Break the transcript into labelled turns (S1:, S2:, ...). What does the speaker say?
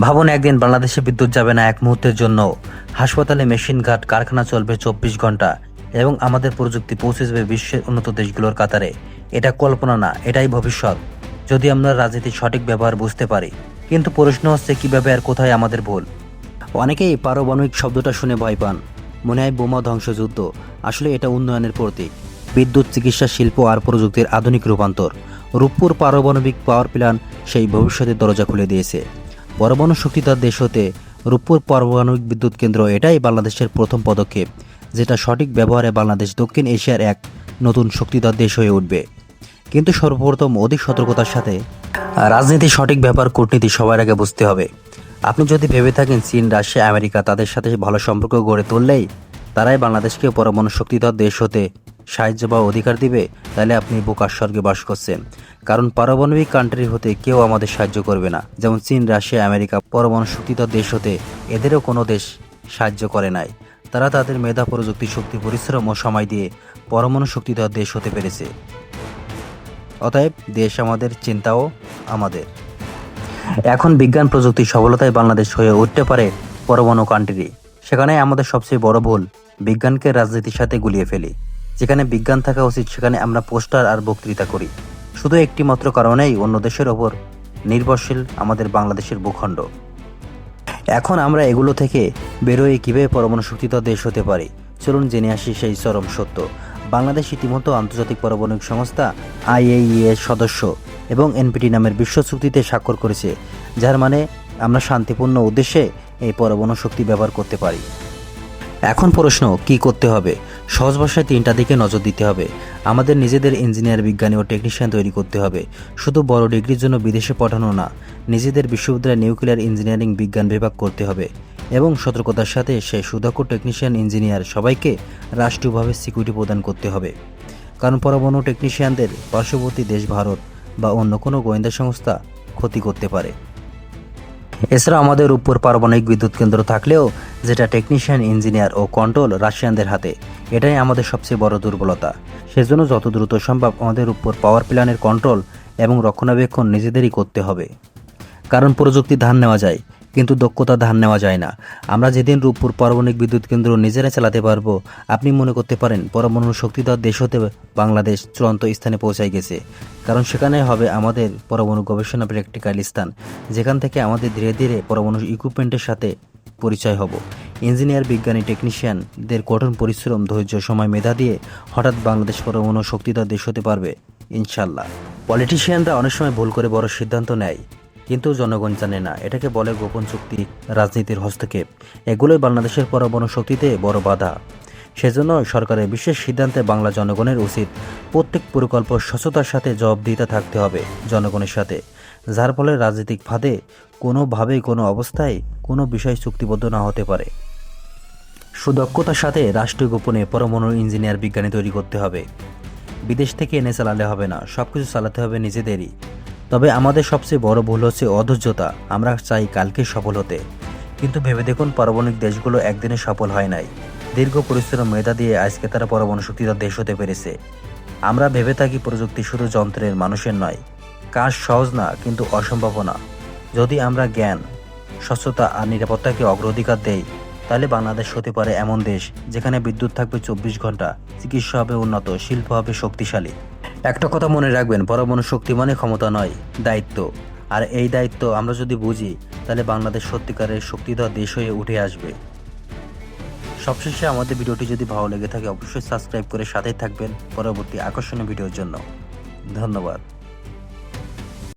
S1: ভাবুন একদিন বাংলাদেশে বিদ্যুৎ যাবে না এক মুহূর্তের জন্য। হাসপাতালে মেশিন ঘাট, কারখানা চলবে চব্বিশ ঘণ্টা এবং আমাদের প্রযুক্তি পৌঁছে যাবে বিশ্বের উন্নত দেশগুলোর কাতারে। এটা কল্পনা না, এটাই ভবিষ্যৎ। যদি আমরা রাজনীতির সঠিক ব্যবহার বুঝতে পারি, কিন্তু প্রশ্ন হচ্ছে কীভাবে আর কোথায় আমাদের ভুল। অনেকেই পারমাণবিক শব্দটা শুনে ভয় পান। মনে হয় বোমা ধ্বংসযুদ্ধ, আসলে এটা উন্নয়নের প্রতীক। বিদ্যুৎ, চিকিৎসা, শিল্প আর প্রযুক্তির আধুনিক রূপান্তর। রূপপুর পারমাণবিক পাওয়ার প্ল্যান্ট সেই ভবিষ্যতের দরজা খুলে দিয়েছে। পরমাণু শক্তিধর দেশ হতে রূপপুর পারমাণবিক বিদ্যুৎ কেন্দ্র, এটাই বাংলাদেশের প্রথম পদক্ষেপ, যেটা সঠিক ব্যবহারে বাংলাদেশ দক্ষিণ এশিয়ার এক নতুন শক্তিধর দেশ হয়ে উঠবে। কিন্তু সর্বপ্রথম অধিক সতর্কতার সাথে রাজনীতির সঠিক ব্যাপার কূটনীতি সবার আগে বুঝতে হবে। আপনি যদি ভেবে থাকেন চীন, রাশিয়া, আমেরিকা তাদের সাথে ভালো সম্পর্ক গড়ে তুললেই তারাই বাংলাদেশকে পরমাণু শক্তিধর দেশ হতে সাহায্য বা অধিকার দিবে, তাহলে আপনি বোকার স্বর্গে বাস করছেন। কারণ পারমাণবিক কান্ট্রি হতে কেউ আমাদের সাহায্য করবে না। যেমন চীন, রাশিয়া, আমেরিকা পরমাণু শক্তিধর দেশ হতে এদেরও কোনো দেশ সাহায্য করে নাই। তারা তাদের মেধা, প্রযুক্তি, শক্তি, পরিশ্রম ও সময় দিয়ে পরমাণু শক্তিধর দেশ হতে পেরেছে। অতএব দেশ আমাদের, চিন্তাও আমাদের। এখন বিজ্ঞান প্রযুক্তি সফলতায় বাংলাদেশ হয়ে উঠতে পারে পরমাণু কান্ট্রি সেখানে আমাদের সবচেয়ে বড় ভুল, বিজ্ঞানকে রাজনীতির সাথে গুলিয়ে ফেলি। যেখানে বিজ্ঞান থাকা উচিত, সেখানে আমরা পোস্টার আর বক্তৃতা করি। শুধু একটি মাত্র কারণেই অন্য দেশের ওপর নির্ভরশীল আমাদের বাংলাদেশের ভূখণ্ড। এখন আমরা এগুলো থেকে বেরোয় কীভাবে পরমাণু শক্তিধর দেশ হতে পারি? চলুন জেনে আসি সেই চরম সত্য। বাংলাদেশ ইতিমধ্যে আন্তর্জাতিক পারমাণবিক সংস্থা আইএইএ সদস্য এবং এনপিটি নামের বিশ্ব চুক্তিতে স্বাক্ষর করেছে, যার মানে আমরা শান্তিপূর্ণ উদ্দেশ্যে এই পরমাণু শক্তি ব্যবহার করতে পারি। এখন প্রশ্ন, কি করতে হবে? সহজ ভাষায় তিনটা দিকে নজর দিতে হবে। আমাদের নিজেদের ইঞ্জিনিয়ার, বিজ্ঞানী ও টেকনিশিয়ান তৈরি করতে হবে। শুধু বড় ডিগ্রির জন্য বিদেশে পাঠানো না, নিজেদের বিশ্ববিদ্যালয়ে নিউক্লিয়ার ইঞ্জিনিয়ারিং বিজ্ঞান বিভাগ করতে হবে। এবং সতর্কতার সাথে সে সুদক্ষ টেকনিশিয়ান, ইঞ্জিনিয়ার সবাইকে রাষ্ট্রীয়ভাবে সিকিউরিটি প্রদান করতে হবে। কারণ পরমাণু টেকনিশিয়ানদের পার্শ্ববর্তী দেশ ভারত বা অন্য কোনো গোয়েন্দা সংস্থা ক্ষতি করতে পারে। এছাড়া আমাদের উপর পারমাণবিক বিদ্যুৎ কেন্দ্র থাকলেও যেটা টেকনিশিয়ান ইঞ্জিনিয়ার ও কন্ট্রোল রাশিয়ানদের হাতে। এটাই আমাদের সবচেয়ে বড় দুর্বলতা। সেজন্য যত দ্রুত সম্ভব আমাদের উপর পাওয়ার প্ল্যানের কন্ট্রোল এবং রক্ষণাবেক্ষণ নিজেদেরই করতে হবে। কারণ প্রযুক্তি ধার নেওয়া যায়, কিন্তু দক্ষতা ধার নেওয়া যায় না। আমরা যেদিন রূপপুর পারমাণবিক বিদ্যুৎ কেন্দ্র নিজেরা চালাতে পারব, আপনি মনে করতে পারেন পরমাণু শক্তিধর দেশ হতে বাংলাদেশ চূড়ান্ত স্থানে পৌঁছায় গেছে। কারণ সেখানে হবে আমাদের পরমাণু গবেষণা প্র্যাকটিক্যাল স্থান, যেখান থেকে আমাদের ধীরে ধীরে পরমাণু ইকুইপমেন্টের সাথে পরিচয় হব। ইঞ্জিনিয়ার, বিজ্ঞানী টেকনিশিয়ানদের কঠোর পরিশ্রম, ধৈর্য, সময়, মেধা দিয়ে হঠাৎ বাংলাদেশ পরমাণু শক্তিধর দেশ হতে পারবে ইনশাল্লাহ পলিটিশিয়ানরা অনেক সময় ভুল করে বড় সিদ্ধান্ত নেয়, কিন্তু জনগণ জানে না। এটাকে বলে গোপন চুক্তি, রাজনীতির হস্তক্ষেপ। এগুলোই বাংলাদেশের পরমাণু শক্তিতে বড় বাধা। সেজন্য সরকারের বিশেষ সিদ্ধান্তে বাংলা জনগণের উচিত প্রত্যেক প্রকল্প স্বচ্ছতার সাথে জবাবদিহিতা থাকতে হবে জনগণের সাথে, যার ফলে রাজনৈতিক ফাঁদে কোনোভাবেই কোনো অবস্থায় কোনো বিষয় চুক্তিবদ্ধ না হতে পারে। সুদক্ষতার সাথে রাষ্ট্রীয় গোপনে পরমাণু ইঞ্জিনিয়ার বিজ্ঞানী তৈরি করতে হবে। বিদেশ থেকে এনে চালালে হবে না সব কিছু চালাতে হবে নিজেদেরই। তবে আমাদের সবচেয়ে বড় ভুল হচ্ছে অধৈর্যতা, আমরা চাই কালকে সফল হতে। কিন্তু ভেবে দেখুন, পারমাণবিক দেশগুলো একদিনে সফল হয় নাই। দীর্ঘ পরিশ্রম মেধা দিয়ে আজকে তারা পরমাণু শক্তিধর দেশ হতে পেরেছে। আমরা ভেবে থাকি প্রযুক্তি শুধু যন্ত্রের মানুষের নয়, কাজ সহজ না, কিন্তু অসম্ভব না। যদি আমরা জ্ঞান, স্বচ্ছতা আর নিরাপত্তাকে অগ্রাধিকার দেই, তাহলে বাংলাদেশ হতে পারে এমন দেশ যেখানে বিদ্যুৎ থাকবে চব্বিশ ঘণ্টা, চিকিৎসা হবে উন্নত, শিল্প হবে শক্তিশালী। একটা কথা মনে রাখবেন, পরমাণু শক্তি মানে ক্ষমতা নয়, দায়িত্ব। আর এই দায়িত্ব আমরা যদি বুঝি, তাহলে বাংলাদেশ সত্যিকারের শক্তিধর দেশ হয়ে উঠে আসবে। সবশেষে আমাদের ভিডিওটি যদি ভালো লেগে থাকে, অবশ্যই সাবস্ক্রাইব করে সাথেই থাকবেন পরবর্তী আকর্ষণীয় ভিডিওর জন্য। ধন্যবাদ।